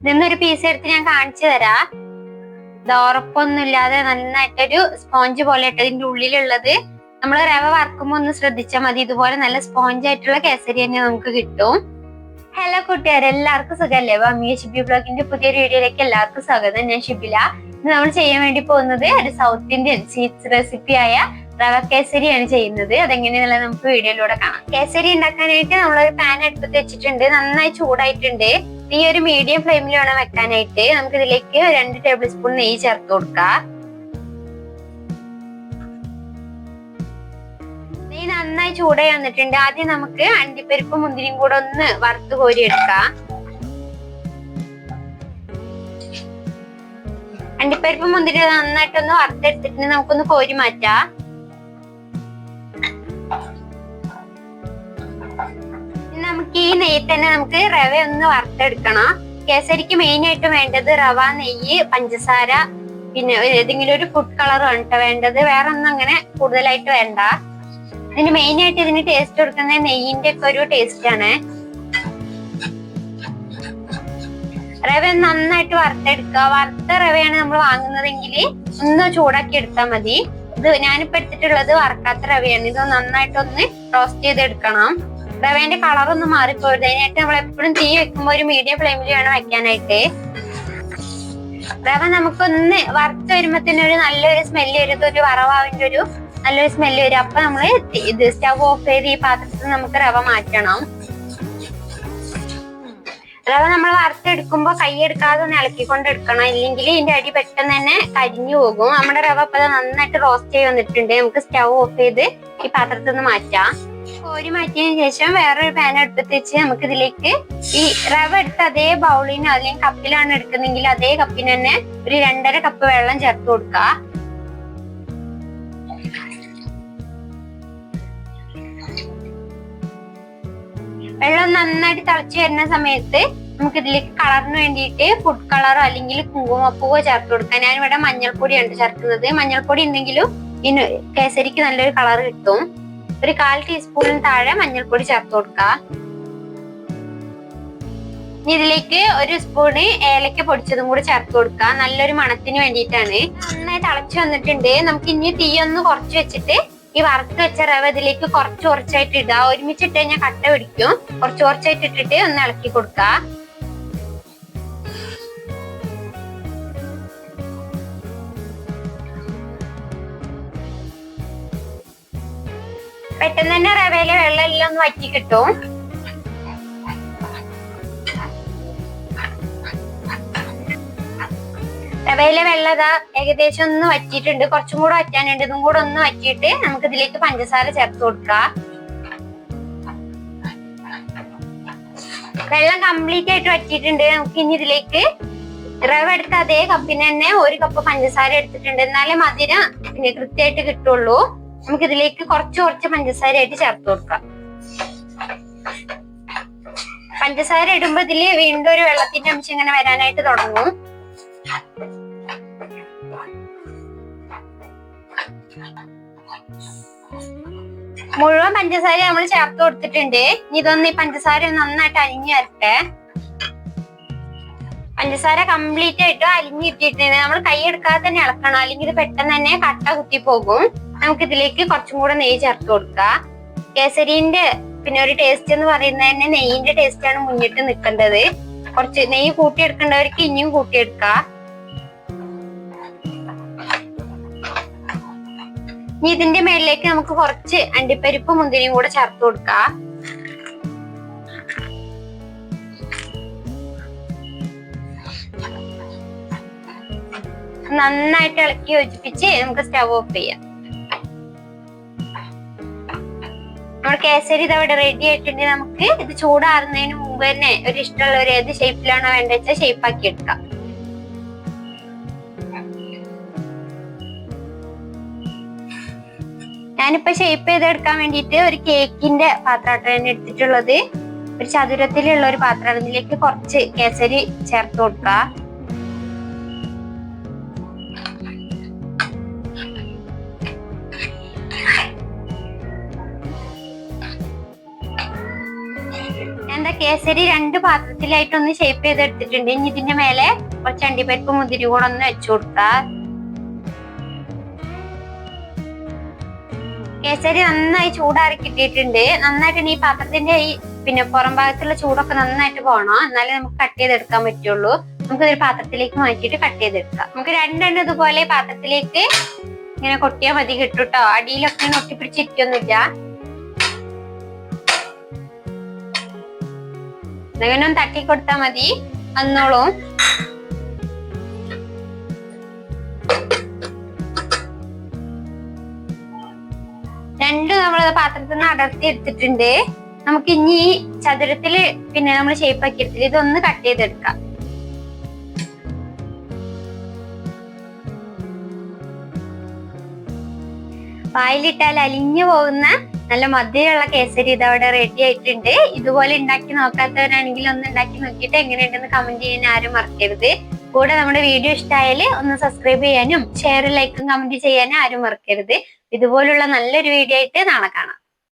ഇതൊന്നൊരു piece എടുത്ത് ഞാൻ കാണിച്ചു തരാ. ഇല്ലാതെ നന്നായിട്ടൊരു സ്പോഞ്ച് പോലെ ഇട്ട് ഇതിന്റെ ഉള്ളിലുള്ളത്. നമ്മൾ റവ വറക്കുമ്പോ ഒന്ന് ശ്രദ്ധിച്ചാൽ മതി. ഇതുപോലെ നല്ല സ്പോഞ്ച് ആയിട്ടുള്ള കേസരി തന്നെ നമുക്ക് കിട്ടും. ഹലോ കൂട്ടുകാരെ എല്ലാവർക്കും സുഖമല്ലേ അമ്മിയ ഷിബി ബ്ലോഗിന്റെ പുതിയൊരു വീഡിയോയിലേക്ക് എല്ലാവർക്കും സ്വാഗതം. ഞാൻ ഷിബില. ഇന്ന് നമ്മൾ ചെയ്യാൻ വേണ്ടി പോകുന്നത് ഒരു സൗത്ത് ഇന്ത്യൻ സ്വീറ്റ്സ് റെസിപ്പി ആയ റവ കേസരിയാണ് ചെയ്യുന്നത്. അതെങ്ങനെയാണെന്നുള്ളത് നമുക്ക് വീഡിയോയിലൂടെ കാണാം. കേസരി ഉണ്ടാക്കാനായിട്ട് നമ്മളൊരു പാൻ അടുപ്പത്ത് വെച്ചിട്ടുണ്ട്. നന്നായി ചൂടായിട്ടുണ്ട്. ഈ ഒരു മീഡിയം ഫ്ലെയിമിൽ വേണം വെക്കാനായിട്ട് നമുക്ക് ഇതിലേക്ക് രണ്ട് ടേബിൾ സ്പൂൺ നെയ്യ് ചേർത്ത് കൊടുക്കാം. നെയ്യ് നന്നായി ചൂടായി വന്നിട്ടുണ്ട്. ആദ്യം നമുക്ക് അണ്ടിപ്പരിപ്പും മുന്തിരിയും കൂടെ ഒന്ന് വറുത്ത് കോരി എടുക്കാം അണ്ടിപ്പരിപ്പ് മുന്തിരി നന്നായിട്ടൊന്ന് വറുത്തെടുത്തിട്ട് നമുക്കൊന്ന് കോരി മാറ്റാം. നമുക്ക് ഈ നെയ്യ് തന്നെ നമുക്ക് റവ ഒന്ന് വറുത്തെടുക്കണം കേസരിക്ക് മെയിൻ ആയിട്ട് വേണ്ടത് റവ നെയ്യ് പഞ്ചസാര പിന്നെ ഏതെങ്കിലും ഒരു ഫുഡ് കളർ കേട്ടോ വേണ്ടത്. വേറെ ഒന്നും അങ്ങനെ കൂടുതലായിട്ട് വേണ്ട. ഇതിന് മെയിൻ ആയിട്ട് ഇതിന് ടേസ്റ്റ് കൊടുക്കുന്നത് നെയ്യിന്റെ ഒക്കെ ഒരു ടേസ്റ്റ് ആണ്. റവ നന്നായിട്ട് വറുത്തെടുക്കുക. വറുത്ത റവയാണ് നമ്മൾ വാങ്ങുന്നതെങ്കിൽ ഒന്ന് ചൂടാക്കി എടുത്താൽ മതി. ഇത് ഞാനിപ്പോ എടുത്തിട്ടുള്ളത് വറുക്കാത്ത റവയാണ്. ഇത് നന്നായിട്ടൊന്ന് റോസ്റ്റ് ചെയ്തെടുക്കണം. റവേന്റെ കളർ ഒന്ന് മാറിപ്പോയത് അതിനായിട്ട് നമ്മൾ എപ്പോഴും തീ വെക്കുമ്പോൾ ഒരു മീഡിയം ഫ്ലെയിമിൽ വേണം വെക്കാനായിട്ട്. റവ നമുക്കൊന്ന് വറുത്ത് വരുമ്പോ തന്നെ ഒരു നല്ലൊരു സ്മെല്ല് വരും. ഒരു വറവാവിന്റെ ഒരു നല്ലൊരു സ്മെല്ല് വരും. അപ്പൊ നമ്മൾ ഇത് സ്റ്റവ് ഓഫ് ചെയ്ത് ഈ പാത്രത്തിൽ നമുക്ക് റവ മാറ്റണം. റവ നമ്മൾ വറുത്തെടുക്കുമ്പോ കൈ എടുക്കാതെ ഒന്ന് ഇളക്കിക്കൊണ്ട് എടുക്കണം. ഇല്ലെങ്കിൽ ഇതിന്റെ അടി പെട്ടെന്ന് തന്നെ കരിഞ്ഞു പോകും. നമ്മുടെ റവ ഇപ്പൊ നന്നായിട്ട് റോസ്റ്റ് ചെയ്ത് വന്നിട്ടുണ്ട്. നമുക്ക് സ്റ്റവ് ഓഫ് ചെയ്ത് ഈ പാത്രത്തിൽ നിന്ന് മാറ്റാം. കോരി മാറ്റിയതിനു ശേഷം വേറൊരു പാൻ എടുത്തിട്ട് വെച്ച് നമുക്ക് ഇതിലേക്ക് ഈ റവ എടുത്ത് അതേ ബൗളിന് അല്ലെങ്കിൽ കപ്പിലാണ് എടുക്കുന്നെങ്കിൽ അതേ കപ്പിന് തന്നെ ഒരു രണ്ടര കപ്പ് വെള്ളം ചേർത്ത് കൊടുക്കുക. വെള്ളം നന്നായിട്ട് തിളച്ച് വരുന്ന സമയത്ത് നമുക്ക് ഇതിലേക്ക് കളറിന് വേണ്ടിയിട്ട് ഫുഡ് കളറോ അല്ലെങ്കിൽ കുങ്കുമപ്പൂവോ ചേർത്ത് കൊടുക്കാം ഞാനിവിടെ മഞ്ഞൾപ്പൊടിയാണ് ചേർക്കുന്നത്. മഞ്ഞൾപ്പൊടി ഉണ്ടെങ്കിലും ഇതിന് കേസരിക്ക് നല്ലൊരു കളർ കിട്ടും. ഒരു കാൽ ടീസ്പൂണിന് താഴെ മഞ്ഞൾപ്പൊടി ചേർത്ത് കൊടുക്കുക ഇനി ഇതിലേക്ക് ഒരു സ്പൂണ് ഏലക്ക പൊടിച്ചതും കൂടി ചേർത്ത് കൊടുക്കുക നല്ലൊരു മണത്തിന് വേണ്ടിയിട്ടാണ്. നന്നായി തിളച്ചു വന്നിട്ടുണ്ട്. നമുക്ക് ഇനി തീ ഒന്ന് കുറച്ച് വെച്ചിട്ട് ഈ വറുത്ത് വെച്ച റവ ഇതിലേക്ക് കുറച്ച് കുറച്ചായിട്ട് ഇടുക ഒരുമിച്ചിട്ട് കഴിഞ്ഞാൽ കട്ട പിടിക്കും. കുറച്ച് കുറച്ചായിട്ട് ഇട്ടിട്ട് ഒന്ന് ഇളക്കി കൊടുക്കുക പെട്ടെന്ന് തന്നെ റവയിലെ വെള്ളം എല്ലാം ഒന്ന് വറ്റി കിട്ടും. റവയിലെ വെള്ളം ഇതാ ഏകദേശം ഒന്ന് വറ്റിയിട്ടുണ്ട്. കുറച്ചും കൂടെ വറ്റാനുണ്ട്. ഇതും കൂടെ ഒന്ന് വറ്റിയിട്ട് നമുക്ക് ഇതിലേക്ക് പഞ്ചസാര ചേർത്ത് കൊടുക്കാം. വെള്ളം കംപ്ലീറ്റ് ആയിട്ട് വറ്റിയിട്ടുണ്ട്. നമുക്ക് ഇനി ഇതിലേക്ക് റവ എടുത്ത അതേ കപ്പിന് തന്നെ ഒരു കപ്പ് പഞ്ചസാര എടുത്തിട്ടുണ്ട്. എന്നാലേ മധുരം കൃത്യമായിട്ട് കിട്ടുള്ളൂ. നമുക്ക് ഇതിലേക്ക് കുറച്ച് കുറച്ച് പഞ്ചസാര ആയിട്ട് ചേർത്ത് കൊടുക്കാം. പഞ്ചസാര ഇടുമ്പോ ഇതിൽ വീണ്ടും ഒരു വെള്ളത്തിന്റെ അംശം ഇങ്ങനെ വരാനായിട്ട് തുടങ്ങും. മുഴുവൻ പഞ്ചസാര നമ്മൾ ചേർത്ത് കൊടുത്തിട്ടുണ്ട്. ഇനി ഇതൊന്ന് ഈ പഞ്ചസാര നന്നായിട്ട് അലിഞ്ഞു വരട്ടെ. പഞ്ചസാര കംപ്ലീറ്റ് ആയിട്ട് അലിഞ്ഞു കിട്ടിയിട്ടുണ്ട്. നമ്മൾ കൈ എടുക്കാതെ തന്നെ ഇളക്കണം. അല്ലെങ്കിൽ ഇത് പെട്ടെന്ന് തന്നെ കട്ട കുത്തി പോകും. നമുക്ക് ഇതിലേക്ക് കുറച്ചും കൂടെ നെയ്യ് ചേർത്ത് കൊടുക്കാം. കേസരിന്റെ പിന്നെ ഒരു ടേസ്റ്റ് എന്ന് പറയുന്നത് തന്നെ നെയ്യിന്റെ ടേസ്റ്റ് ആണ് മുന്നിട്ട് നിൽക്കേണ്ടത്. കുറച്ച് നെയ്യ് കൂട്ടിയെടുക്കേണ്ടവർക്ക് ഇനിയും കൂട്ടിയെടുക്കാം. ഇനി ഇതിന്റെ മേളിലേക്ക് നമുക്ക് കുറച്ച് അണ്ടിപ്പരിപ്പ് മുന്തിരിയും കൂടെ ചേർത്ത് കൊടുക്കാം. നന്നായിട്ട് ഇളക്കി യോജിപ്പിച്ച് നമുക്ക് സ്റ്റവ് ഓഫ് ചെയ്യാം. നമ്മുടെ കേസരി ഇത് അവിടെ റെഡി ആയിട്ടുണ്ടെങ്കിൽ നമുക്ക് ഇത് ചൂടാറുന്നതിന് മുമ്പ് തന്നെ ഒരു ഇഷ്ടമുള്ള ഒരു ഏത് ഷേപ്പിലാണോ വേണ്ടത് വെച്ചാൽ ഷേപ്പ് ആക്കി എടുക്കാം. ഞാനിപ്പോ ഷേപ്പ് ചെയ്തെടുക്കാൻ വേണ്ടിയിട്ട് ഒരു കേക്കിന്റെ പാത്രമാണ് എടുത്തിട്ടുള്ളത്. ഒരു ചതുരത്തിലുള്ള ഒരു പാത്രമാണ്. ഇതിലേക്ക് കുറച്ച് കേസരി ചേർത്ത് കൊടുക്കുക. കേസരി രണ്ട് പാത്രത്തിലായിട്ട് ഒന്ന് ഷേപ്പ് ചെയ്തെടുത്തിട്ടുണ്ട്. ഇനി ഇതിന്റെ മേലെ കുറച്ച് അണ്ടിപ്പരിപ്പ് മുതിരി കൂടെ ഒന്ന് വെച്ചു കൊടുക്ക. കേസരി നന്നായി ചൂടാറി കിട്ടിയിട്ടുണ്ട്. നന്നായിട്ട് ഈ പാത്രത്തിന്റെ ഈ പിന്നെ പുറം ഭാഗത്തുള്ള ചൂടൊക്കെ നന്നായിട്ട് പോകണം എന്നാലേ നമുക്ക് കട്ട് ചെയ്തെടുക്കാൻ പറ്റുള്ളൂ. നമുക്ക് ഒരു പാത്രത്തിലേക്ക് മാറ്റിയിട്ട് കട്ട് ചെയ്തെടുക്കാം. നമുക്ക് രണ്ടെണ്ണം ഇതുപോലെ പാത്രത്തിലേക്ക് ഇങ്ങനെ കൊട്ടിയാൽ മതി കേട്ടോ അടിയിലൊക്കെ ഇങ്ങനെ ഒട്ടിപ്പിടിച്ചിരിക്കൊന്നുമില്ല ഒന്ന് തട്ടി കൊടുത്താ മതി. വന്നോളും. രണ്ടും നമ്മൾ പാത്രത്തിൽ നിന്ന് അടർത്തി എടുത്തിട്ടുണ്ട്. നമുക്ക് ഇനി ചതുരത്തിൽ പിന്നെ നമ്മൾ ഷേപ്പ് ആക്കി എടുത്തിട്ട് ഇതൊന്ന് കട്ട് ചെയ്തെടുക്കാം. വായിലിട്ടാൽ അലിഞ്ഞു പോകുന്ന നല്ല മധുരമുള്ള കേസരി ഇത് അവിടെ റെഡി ആയിട്ടുണ്ട്. ഇതുപോലെ ഉണ്ടാക്കി നോക്കാത്തവരാണെങ്കിൽ ഒന്ന് ഉണ്ടാക്കി നോക്കിയിട്ട് എങ്ങനെയുണ്ടെന്ന് കമന്റ് ചെയ്യാൻ ആരും മറക്കരുത്. കൂടെ നമ്മുടെ വീഡിയോ ഇഷ്ടമായാൽ ഒന്ന് സബ്സ്ക്രൈബ് ചെയ്യാനും ഷെയർ ലൈക്കും കമന്റ് ചെയ്യാനും ആരും മറക്കരുത്. ഇതുപോലുള്ള നല്ലൊരു വീഡിയോ ആയിട്ട് നാളെ കാണാം.